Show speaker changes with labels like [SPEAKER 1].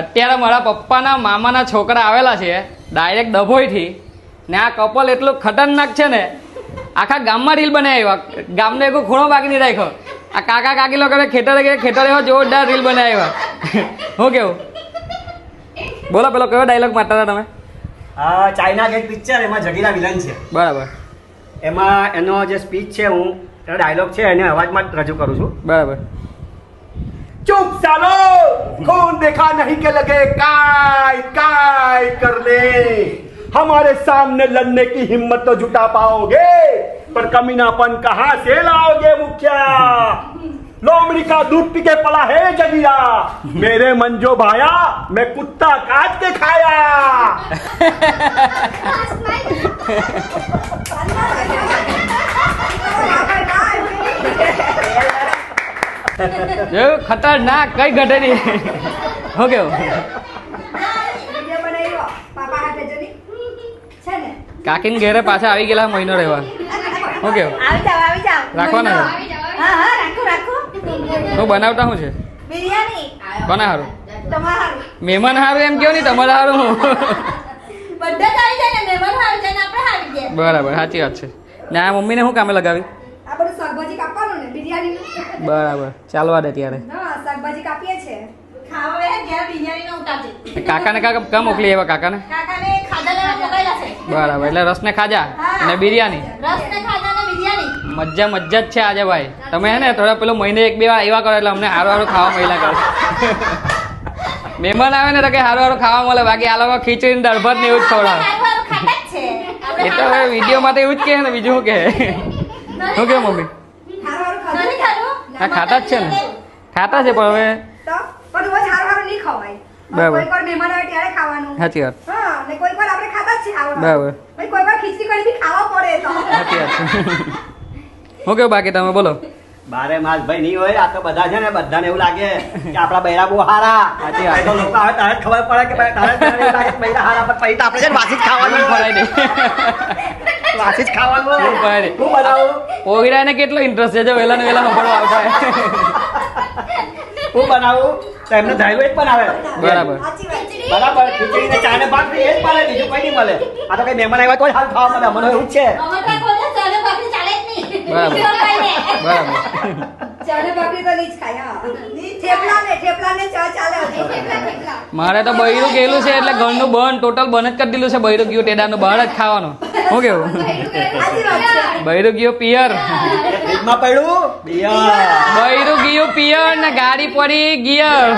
[SPEAKER 1] અત્યારે મારા પપ્પાના મામાના છોકરા આવેલા છે ડાયરેક્ટ ડભોઈથી. ને આ કપલ એટલું ખતરનાક છે ને આખા ગામમાં રીલ બનાવી ગામને એક ખૂણો બાકી નહીં રાખ્યો. આ કાકા કાકી લોકો ખેતર ગયા ખેતરે એવો જોરદાર રીલ બનાવી હું કેવું? બોલો પેલો કયો ડાયલોગ મારતા હતા તમે?
[SPEAKER 2] હા ચાઇના ગેટ પિક્ચર એમાં જગીરા વિલન છે.
[SPEAKER 1] બરાબર.
[SPEAKER 2] એમાં એનો જે સ્પીચ છે હું ડાયલોગ છે એને અવાજમાં રજૂ કરું છું.
[SPEAKER 1] બરાબર.
[SPEAKER 3] ચૂપ ચાલો! कौन देखा नहीं के लगे काय काय करने हमारे सामने लड़ने की हिम्मत तो जुटा पाओगे पर कमीनापन कहाँ से लाओगे मुखिया लोमड़ी का दूध पी के पला है जगिया मेरे मन जो भाया मैं कुत्ता काट के खाया
[SPEAKER 1] જોયું ખતરનાક કઈ ઘટે નહીં. હો કેવું? કાકીને ઘેરે પાછા આવી ગયેલા મહિનો રહેવા. હું કેવું? રાખવાના
[SPEAKER 4] હા
[SPEAKER 1] બનાવતા શું છે? કોના સારું મહેમાન હારું એમ કેવું નહીં તમારે હારું. હું બરાબર સાચી વાત છે. ને આ મમ્મીને શું કામે લગાવી
[SPEAKER 4] આ બધું શાકભાજી કાપવાનું ને બિરયાની
[SPEAKER 1] બરાબર. ચાલવા દે ત્યારે.
[SPEAKER 4] શાકભાજી કાપીએ છે
[SPEAKER 1] કાકાને કાકા કામ મોકલી એવા કાકાને? બરાબર એટલે ખાજા અને
[SPEAKER 4] રસ ને ખાધા ને બિરયાની.
[SPEAKER 1] મજા મજા જ છે આજે ભાઈ. તમે હે ને થોડા પેલો મહિને એક બે વાર એવા કરો એટલે અમને સારું હારું ખાવા મળ્યા કરો મહેમાન આવે ને તો કે સારું હારું ખાવા મળે. બાકી આ લોકો ખીચડી ને દાળ ભાત ને એવું જ ખવડાવે.
[SPEAKER 4] ખાવાનું ખાતા જ છે.
[SPEAKER 1] એ તો હવે વિડીયોમાં તો એવું જ કહે ને બીજું શું કહે? શું કે મમ્મી?
[SPEAKER 4] હારું હારું
[SPEAKER 1] હા ખાતા જ છે ને? ખાતા છે પણ હવે
[SPEAKER 4] તો પણ રોજ હારું હારું નહીં ખવાય.
[SPEAKER 1] બરાબર.
[SPEAKER 4] કોઈ વાર મહેમાન આવે ત્યારે ખાવાનું.
[SPEAKER 1] સાચી વાત.
[SPEAKER 4] હા ને કોઈ વાર આપણે ખાતા જ છે હારું
[SPEAKER 1] બરાબર.
[SPEAKER 4] ભાઈ કોઈ વાર ખીચડી કઢી બી ખાવા પડે તો.
[SPEAKER 1] સાચી વાત. છે શું કેવું બાકી તમે બોલો.
[SPEAKER 2] બારે માસ ભાઈ નહીં હોય આ તો બધા છે ને બધાને એવું લાગે કે આપણા બૈરા બહુ હારા.
[SPEAKER 1] સાચી વાત.
[SPEAKER 2] લોકો આવે તારે ખબર પડે કે ભાઈ તારે બૈરા હારા પણ તો આપણે છે ને વાસી જ ખાવાનું.
[SPEAKER 1] પડે દે
[SPEAKER 2] વાસી જ ખાવાનું
[SPEAKER 1] શું
[SPEAKER 2] હું બનાવું?
[SPEAKER 1] પોગીરાને કેટલો ઇન્ટરેસ્ટ છે જો વેલા ને વહેલા સાંભળવા આવતા હોય.
[SPEAKER 2] હું બનાવું? તો એમને ધાયલો જ બનાવે.
[SPEAKER 1] બરાબર.
[SPEAKER 4] છે
[SPEAKER 2] બરાબર. ખીચડી ને ચા ને ભાત એ જ મળે બીજું કોઈ નહીં મળે. આ તો કઈ મહેમાન આવ્યા તો હાલ ખાવા મળે મને એવું જ છે.
[SPEAKER 4] અમારા કોઈ ચાલે ભાખરી ચાલે જ નહીં.
[SPEAKER 1] બરાબર.
[SPEAKER 4] કાંઈ
[SPEAKER 1] મારે તો બૈરું ગયેલું છે એટલે ઘરનું બંધ ટોટલ બન જ કરી દીધું છે બૈરું ગયું ટેડાનું બહાર જ ખાવાનું. શું કેવું બૈરું ગયો પિયર.
[SPEAKER 2] માં પડ્યું?
[SPEAKER 1] બૈરું ગયું પિયર ને ગાડી પડી ગિયર.